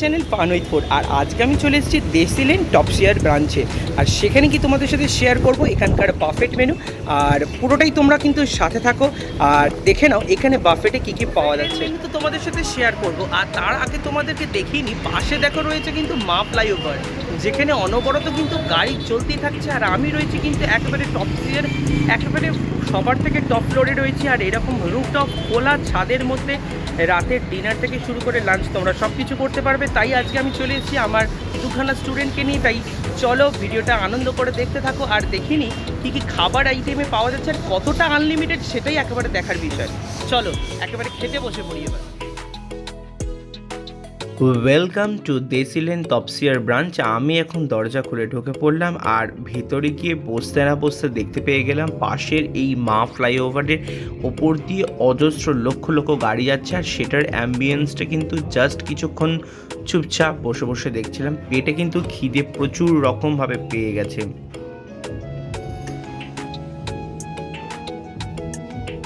Channel পান with four আর আজকে আমি চলে এসেছি দেশিলেন টপ শেয়ার ব্রাঞ্চে আর সেখানে কি তোমাদের সাথে শেয়ার করব এখানকার বাফেট মেনু আর পুরোটাই তোমরা কিন্তু সাথে থাকো। আর দেখে নাও এখানে বাফেটে কি কি পাওয়া যাচ্ছে। কিন্তু তোমাদের সাথে শেয়ার করব। আর তার আগে তোমাদেরকে দেখিনি নি পাশে দেখো রয়েছে কিন্তু মা ফ্লাইওভার যেখানে অনবরত কিন্তু গাড়ি চলতেই থাকছে, আর আমি রয়েছি কিন্তু একেবারে টপ শেয়ার একেবারে সবার থেকে টপ ফ্লোরে রয়েছি, আর এরকম রুফটপ খোলা ছাদের মধ্যে রাতের ডিনার থেকে শুরু করে লাঞ্চ তোমরা সব কিছু করতে পারবে। তাই আজকে আমি চলে এসেছি আমার দুখানা স্টুডেন্টকে নিয়ে। তাই চলো ভিডিওটা আনন্দ করে দেখতে থাকো, আর দেখিনি কী কী খাবার আইটেমে পাওয়া যাচ্ছে, আর কতটা আনলিমিটেড সেটাই একেবারে দেখার বিষয়। চলো, একেবারে খেতে বসে পড়ি এবার। ওয়েলকাম টু দেশিলেন তপসিয়ার ব্রাঞ্চ আমি এখন দরজা খুলে ঢুকে পড়লাম আর ভেতরে গিয়ে বসতে না বসতে দেখতে পেয়ে গেলাম, পাশের এই মা ফ্লাইওভারের ওপর দিয়ে অজস্র লক্ষ লক্ষ গাড়ি যাচ্ছে আর সেটার অ্যাম্বিয়েন্সটা কিন্তু জাস্ট কিছুক্ষণ চুপচাপ বসে বসে দেখছিলাম। পেটে কিন্তু খিদে প্রচুর রকমভাবে পেয়ে গেছে।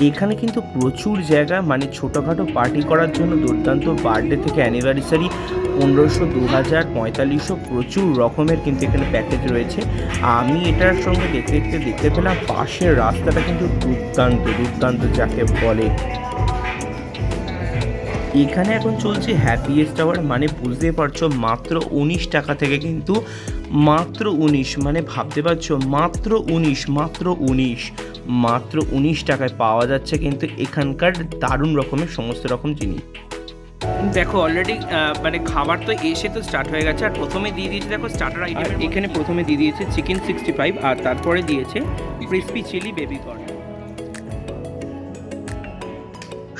এখানে কিন্তু প্রচুর জায়গা মানে ছোটোখাটো পার্টি করার জন্য দুর্দান্ত বার্থডে থেকে অ্যানিভার্সারি পনেরোশো দু হাজার পঁয়তাল্লিশশো, প্রচুর রকমের কিন্তু এখানে প্যাকেজ রয়েছে। আমি এটার সঙ্গে দেখতে দেখতে দেখতে পেলাম, পাশের রাস্তাটা কিন্তু দুর্দান্ত দুর্দান্ত যাকে বলে। এখানে এখন চলছে হ্যাপিয়েস্ট আওয়ার মানে বুঝতে পারছ, মাত্র উনিশ টাকা থেকে কিন্তু মাত্র উনিশ মানে ভাবতে পারছ, মাত্র উনিশ মাত্র উনিশ। মাত্র উনিশ টাকায় পাওয়া যাচ্ছে কিন্তু এখানকার দারুণ রকমের সমস্ত রকম জিনিস দেখো অলরেডি মানে খাবার তো এসে তো স্টার্ট হয়ে গেছে। আর প্রথমে দিয়ে দিয়েছে দেখো স্টার্টার আইটেম এখানে প্রথমে দিয়ে দিয়েছে চিকেন সিক্সটি ফাইভ আর তারপরে দিয়েছে ক্রিসপি চিলি বেবি কর্ন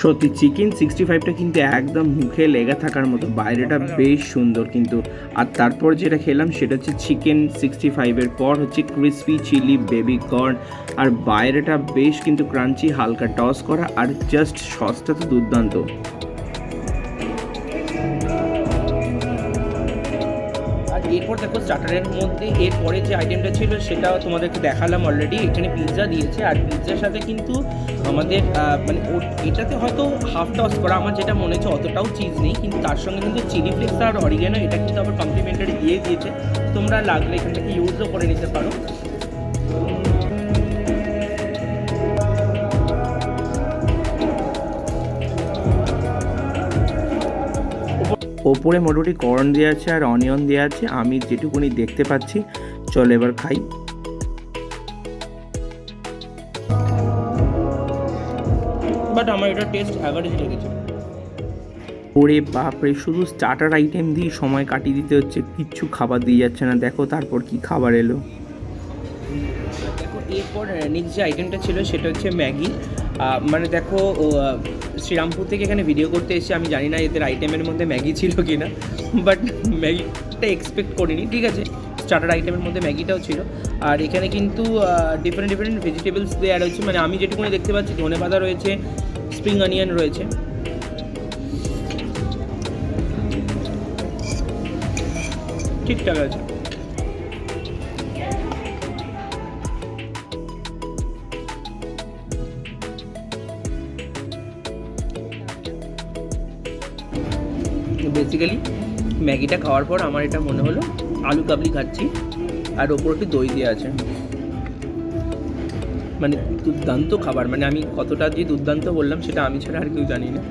সত্যি চিকেন সিক্সটি ফাইভটা কিন্তু একদম মুখে লেগে থাকার মতো। বাইরেটা বেশ সুন্দর কিন্তু। আর তারপর যেটা খেলাম সেটা হচ্ছে চিকেন সিক্সটি ফাইভের পর হচ্ছে ক্রিসপি চিলি বেবি কর্ন আর বাইরেটা বেশ কিন্তু ক্রাঞ্চি হালকা টস করা। আর জাস্ট সসটা তো দুর্দান্ত। দেখো স্টার্টারের মধ্যে এরপরে যে আইটেমটা ছিল সেটা তোমাদেরকে দেখালাম অলরেডি এখানে পিৎজা দিয়েছে, আর পিৎজার সাথে কিন্তু আমাদের মানে এটাতে হয়তো হাফ টস করা, আমার যেটা মনে হচ্ছে অতটাও চিজ নেই, কিন্তু তার সঙ্গে কিন্তু চিলি ফ্লেক্স আর অরিগেনো এটা কিন্তু আবার কমপ্লিমেন্টারি দিয়ে দিয়েছে। তোমরা লাগলে এখান থেকে ইউজও করে নিতে পারো। ওপরে মোটামুটি কর্ন দেওয়া আছে আর অনিয়ন দেওয়া আছে আমি যেটুকুনি দেখতে পাচ্ছি চলো এবার খাই। বাট আমার এটা টেস্ট অ্যাভারেজ লেগেছে। ওরে বাপরে শুধু স্টার্টার আইটেম দিয়ে সময় কাটিয়ে দিতে হচ্ছে কিচ্ছু খাবার দিয়ে যাচ্ছে না। দেখো তারপর কি খাবার এলো। এরপর নেক্সট যে আইটেমটা ছিল সেটা হচ্ছে ম্যাগি। মানে দেখো শ্রীরামপুর থেকে এখানে ভিডিও করতে এসেছি আমি জানি না এদের আইটেমের মধ্যে ম্যাগি ছিল কি না বাট ম্যাগিটা এক্সপেক্ট করিনি, ঠিক আছে? স্টার্টার আইটেমের মধ্যে ম্যাগিটাও ছিল। আর এখানে কিন্তু ডিফারেন্ট ডিফারেন্ট ভেজিটেবলস দেওয়া রয়েছে মানে আমি যেটুকুনি দেখতে পাচ্ছি, ধনে পাতা রয়েছে স্প্রিং অনিয়ন রয়েছে। ঠিকঠাক আছে। বেসিক্যালি ম্যাগিটা খাওয়ার পর আমার এটা মনে হলো আলু কাবলি খাচ্ছি, আর ওপর একটু দই দেওয়া আছে। মানে দুর্দান্ত খাবার মানে আমি কতটা যে দুর্দান্ত বললাম সেটা আমি ছাড়া আর কেউ জানি না।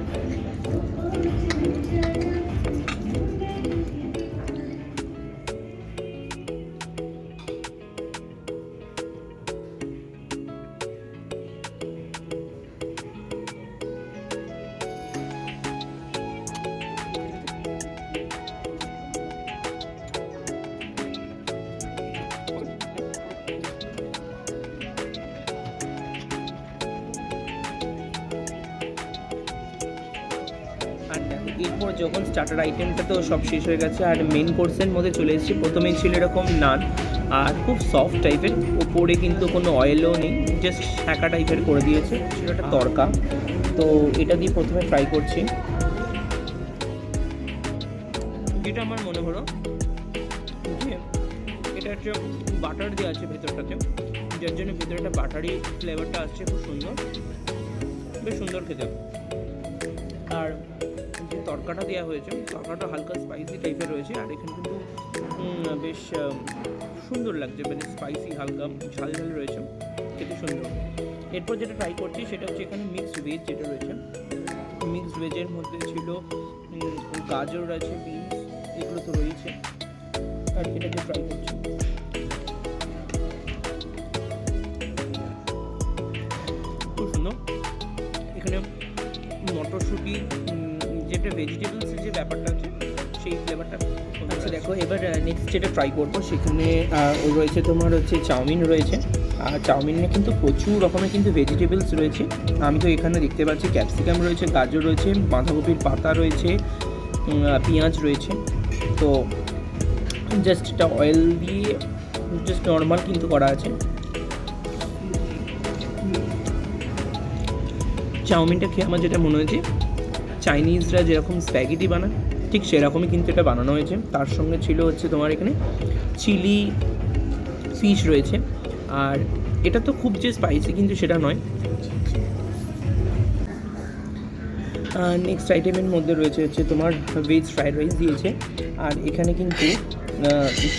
যখন স্টার্টার আইটেমটা তো সব শেষ হয়ে গেছে আর মেন কোর্সের মধ্যে চলে এসেছি। প্রথমেই ছিল এরকম নান আর খুব সফট টাইপের ওপরে কিন্তু কোনো অয়েলও নেই জাস্ট শাঁকা টাইপের করে দিয়েছে। সেটা একটা তরকা। তো এটা দিয়ে প্রথমে ফ্রাই করছি। যেটা আমার মনে হলো যে এটা হচ্ছে বাটার দেওয়া আছে ভেতরটাতে যার জন্য ভেতরে একটা বাটারি ফ্লেভারটা আসছে খুব সুন্দর। বেশ সুন্দর খেতে। আর তরকাটা দেওয়া হয়েছে। তরকাটা হালকা স্পাইসি টাইপের রয়েছে, আর এখানে কিন্তু বেশ সুন্দর লাগছে মানে স্পাইসি হালকা, ঝাল ঝাল রয়েছে, খেতে সুন্দর। এরপর যেটা ট্রাই করছি সেটা হচ্ছে এখানে মিক্সড ভেজ যেটা রয়েছে। মিক্সড ভেজের মধ্যে ছিল গাজর আছে, বিনস, এগুলো তো রয়েছে। আর এটাকে ট্রাই করছি। যেটা ভেজিটেবলসের যে ব্যাপারটা আছে, সেই ফ্লেভারটা আচ্ছা দেখো, এবার নেক্সট যেটা ট্রাই করব, সেখানে রয়েছে তোমার হচ্ছে চাউমিন রয়েছে। আর চাউমিনে কিন্তু প্রচুর রকমের কিন্তু ভেজিটেবলস রয়েছে। আমি তো এখানে দেখতে পাচ্ছি ক্যাপসিকাম রয়েছে, গাজর রয়েছে, বাঁধাকপির পাতা রয়েছে পেঁয়াজ রয়েছে। তো জাস্ট এটা অয়েল দিয়ে জাস্ট নর্মাল কিন্তু করা আছে। চাউমিনটা খেয়ে আমার যেটা মনে হয়েছে চাইনিজরা যেরকম স্প্যাগেটি বানায়, ঠিক সেরকমই কিন্তু এটা বানানো হয়েছে। তার সঙ্গে ছিল হচ্ছে তোমার এখানে চিলি ফিশ রয়েছে। আর এটা তো খুব যে স্পাইসি কিন্তু সেটা নয়। নেক্সট আইটেমের মধ্যে রয়েছে হচ্ছে তোমার ভেজ ফ্রাইড রাইস দিয়েছে। আর এখানে কিন্তু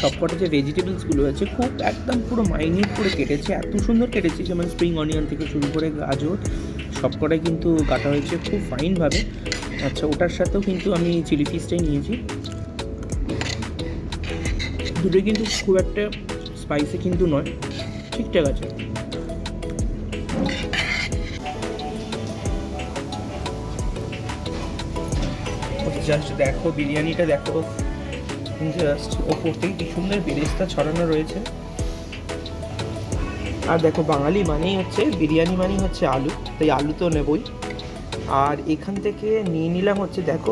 সবকটা যে ভেজিটেবলসগুলো আছে, খুব একদম পুরো মাইনিট করে কেটেছে। এত সুন্দর কেটেছে যেমন স্প্রিং অনিয়ন থেকে শুরু করে গাজর সবকটাই কিন্তু কাটা হয়েছে খুব ফাইনভাবে। আচ্ছা ওটার সাথেও কিন্তু আমি চিলি ফিশটাই নিয়েছি। দুটোই কিন্তু খুব একটা স্পাইসি কিন্তু নয়, ঠিকঠাক আছে। জাস্ট দেখো, বিরিয়ানিটা দেখো। জাস্ট ওপরতেই কি সুন্দর বেরেস্তা ছড়ানো রয়েছে। আর দেখো বাঙালি মানেই হচ্ছে বিরিয়ানি মানেই হচ্ছে আলু, তাই আলু তো নেবই। আর এখান থেকে নিয়ে নিলাম হচ্ছে দেখো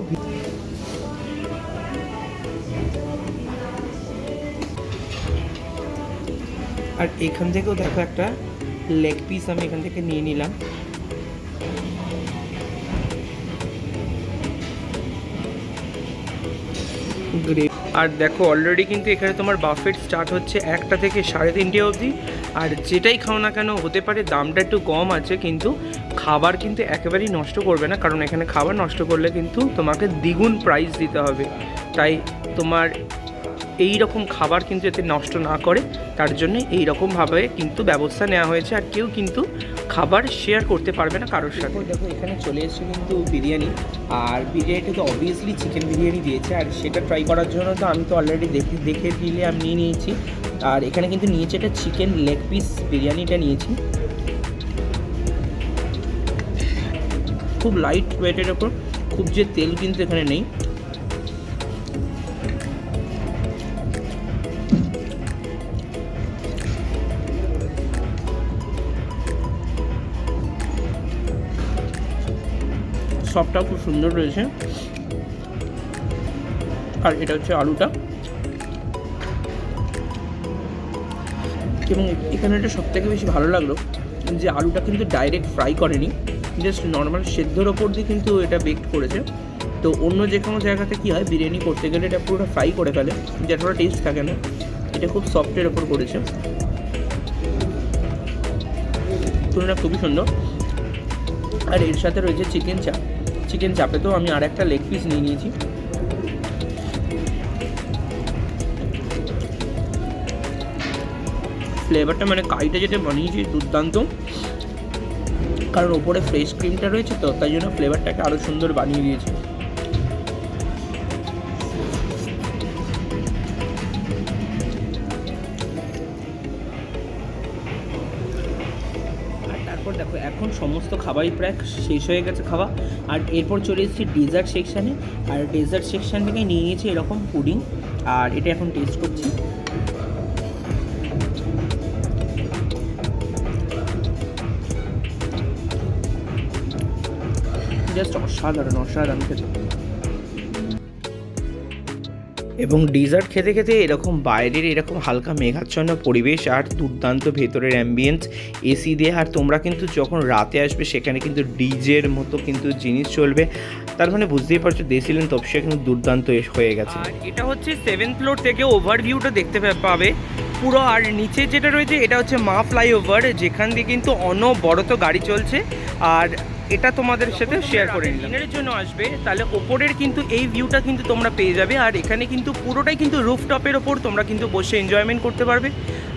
আর এখান থেকেও দেখো একটা লেগ পিস আমি এখান থেকে নিয়ে নিলাম। আর দেখো অলরেডি কিন্তু এখানে তোমার বাফেট স্টার্ট হচ্ছে একটা থেকে সাড়ে তিনটে অবধি। আর যেটাই খাও না কেন, হতে পারে দামটা একটু কম আছে, কিন্তু খাবার কিন্তু একেবারেই নষ্ট করবে না, কারণ এখানে খাবার নষ্ট করলে কিন্তু তোমাকে দ্বিগুণ প্রাইস দিতে হবে। তাই তোমার এই রকম খাবার কিন্তু এতে নষ্ট না করে, তার জন্য এই রকমভাবে কিন্তু ব্যবস্থা নেওয়া হয়েছে। আর কেউ কিন্তু খাবার শেয়ার করতে পারবে না কারোর সাথে। দেখো এখানে চলে এসেছে কিন্তু বিরিয়ানি। আর বিরিয়ানিটা তো অবভিয়াসলি চিকেন বিরিয়ানি দিয়েছে, আর সেটা ট্রাই করার জন্য তো আমি তো অলরেডি দেখে দেখে দিলে আমি নিয়ে নিয়েছি। আর এখানে কিন্তু নিয়েছে এটা চিকেন লেগ পিস বিরিয়ানিটা নিয়েছি। খুব লাইট ওয়েটের ওপর, খুব যে তেল কিন্তু এখানে নেই। সবটাও খুব সুন্দর রয়েছে। আর এটা হচ্ছে আলুটা। এবং এখানে এটা সব থেকে বেশি ভালো লাগল যে আলুটা কিন্তু ডাইরেক্ট ফ্রাই করেনি। জাস্ট নর্মাল সেদ্ধর ওপর দিয়ে কিন্তু এটা বেক করেছে। তো অন্য যে কোনো জায়গাতে কী হয়, বিরিয়ানি করতে গেলে এটা পুরোটা ফ্রাই করে ফেলে যেটা টেস্ট থাকে না। এটা খুব সফটের ওপর করেছে। তুলনা খুবই সুন্দর। আর এর সাথে রয়েছে চিকেন চাপ চিকেন চাপে তো আমি আর একটা লেগ পিস নিয়ে নিয়েছি। ফ্লেভারটা মানে কাইটা যেটা বানিয়েছি, দুর্দান্ত। কারণ ওপরে ফ্রেশ ক্রিমটা রয়েছে তো, তাই জন্য ফ্লেভারটাকে আরও সুন্দর বানিয়ে দিয়েছে। সমস্ত খাবারই প্রায় শেষ হয়ে গেছে খাওয়া। আর এরপর চলে এসেছি ডেজার্ট সেকশানে আর ডেজার্ট সেকশান থেকে নিয়ে নিয়েছি এরকম পুডিং আর এটা এখন টেস্ট করছি। জাস্ট অসাধারণ অসাধারণ খেতে। এবং ডিজার্ট খেতে খেতে এরকম বাইরের এরকম হালকা মেঘাচ্ছন্ন পরিবেশ আর দুর্দান্ত ভেতরের অ্যাম্বিয়েন্স এসি দিয়ে। আর তোমরা কিন্তু যখন রাতে আসবে, সেখানে কিন্তু ডিজের মতো কিন্তু জিনিস চলবে। তার মানে বুঝতেই পারছ দেশিলেন তপসিয়া কিন্তু দুর্দান্ত হয়ে গেছে। এটা হচ্ছে সেভেন ফ্লোর থেকে ওভারভিউটা দেখতে পাবে। পুরো আর নিচে যেটা রয়েছে, এটা হচ্ছে মা ফ্লাইওভার যেখান দিয়ে কিন্তু অনবরত গাড়ি চলছে। আর এটা তোমাদের সাথে শেয়ার করে নিলাম। ডিনারের জন্য আসবে, তাহলে ওপরের কিন্তু এই ভিউটা কিন্তু তোমরা পেয়ে যাবে, আর এখানে কিন্তু পুরোটাই কিন্তু রুফটপের ওপর তোমরা কিন্তু বসে এনজয়মেন্ট করতে পারবে।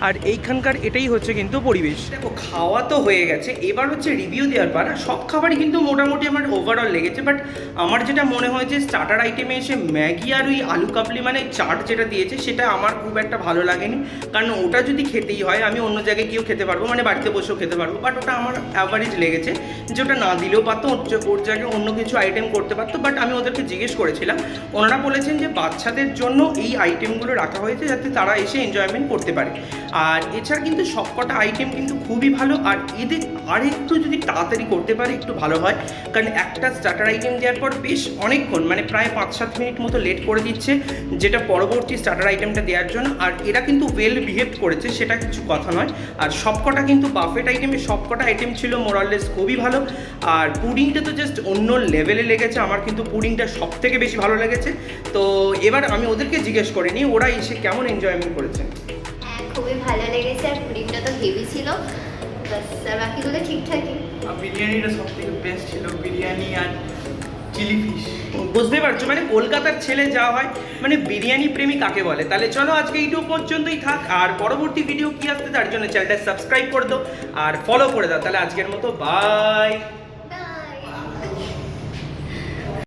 আর এইখানকার এটাই হচ্ছে কিন্তু পরিবেশ। দেখো, খাওয়া তো হয়ে গেছে। এবার হচ্ছে রিভিউ দেওয়ার পর সব খাবারই কিন্তু মোটামুটি আমার ওভারঅল লেগেছে বাট আমার যেটা মনে হয়েছে স্টার্টার আইটেমে এসে ম্যাগি আর ওই আলু কাবলি মানে চাট যেটা দিয়েছে, সেটা আমার খুব একটা ভালো লাগেনি। কারণ ওটা যদি খেতেই হয়, আমি অন্য জায়গায় গিয়েও খেতে পারব মানে বাড়িতে বসেও খেতে পারব বাট ওটা আমার অ্যাভারেজ লেগেছে, যে ওটা না দিলেও পারতো, ওর জায়গায় অন্য কিছু আইটেম করতে পারতো বাট আমি ওদেরকে জিজ্ঞেস করেছিলাম, ওনারা বলেছেন যে বাচ্চাদের জন্য এই আইটেমগুলো রাখা হয়েছে, যাতে তারা এসে এনজয়মেন্ট করতে পারে। আর এছাড়া কিন্তু সবকটা আইটেম কিন্তু খুবই ভালো। আর এদের আর একটু যদি তাড়াতাড়ি করতে পারে, একটু ভালো হয়। কারণ একটা স্টার্টার আইটেম দেওয়ার পর বেশ অনেকক্ষণ মানে প্রায় পাঁচ সাত মিনিট মতো লেট করে দিচ্ছে যেটা পরবর্তী স্টার্টার আইটেমটা দেওয়ার জন্য। আর এরা কিন্তু ওয়েল বিহেভ করেছে, সেটা কিছু কথা নয়। আর সবকটা কিন্তু বাফেট আইটেমে সবকটা আইটেম ছিল মোরাললেস খুবই ভালো। আর পুডিংটা তো জাস্ট অন্য লেভেলে লেগেছে। আমার কিন্তু পুডিংটা সব থেকে বেশি ভালো লেগেছে। তো এবার আমি ওদেরকে জিজ্ঞেস করিনি ওরা এসে কেমন এনজয়মেন্ট করেছে? ভালো লেগেছে, আর পুডিংটা তো হেভি ছিল। বাস আর বাকিগুলো ঠিকঠাকই। বিরিয়ানিটা সব থেকে বেস্ট ছিল, বিরিয়ানি আর চিলি ফিশ বুঝতে পারছ মানে কলকাতার ছেলে যা হয় মানে বিরিয়ানি প্রেমী কাকে বলে? তাহলে চলো আজকে এইটুকু পর্যন্তই থাক, আর পরবর্তী ভিডিও কি আসছে তার জন্য চ্যানেলটা সাবস্ক্রাইব করে দাও, আর ফলো করে দাও, তাহলে আজকের মতো বাই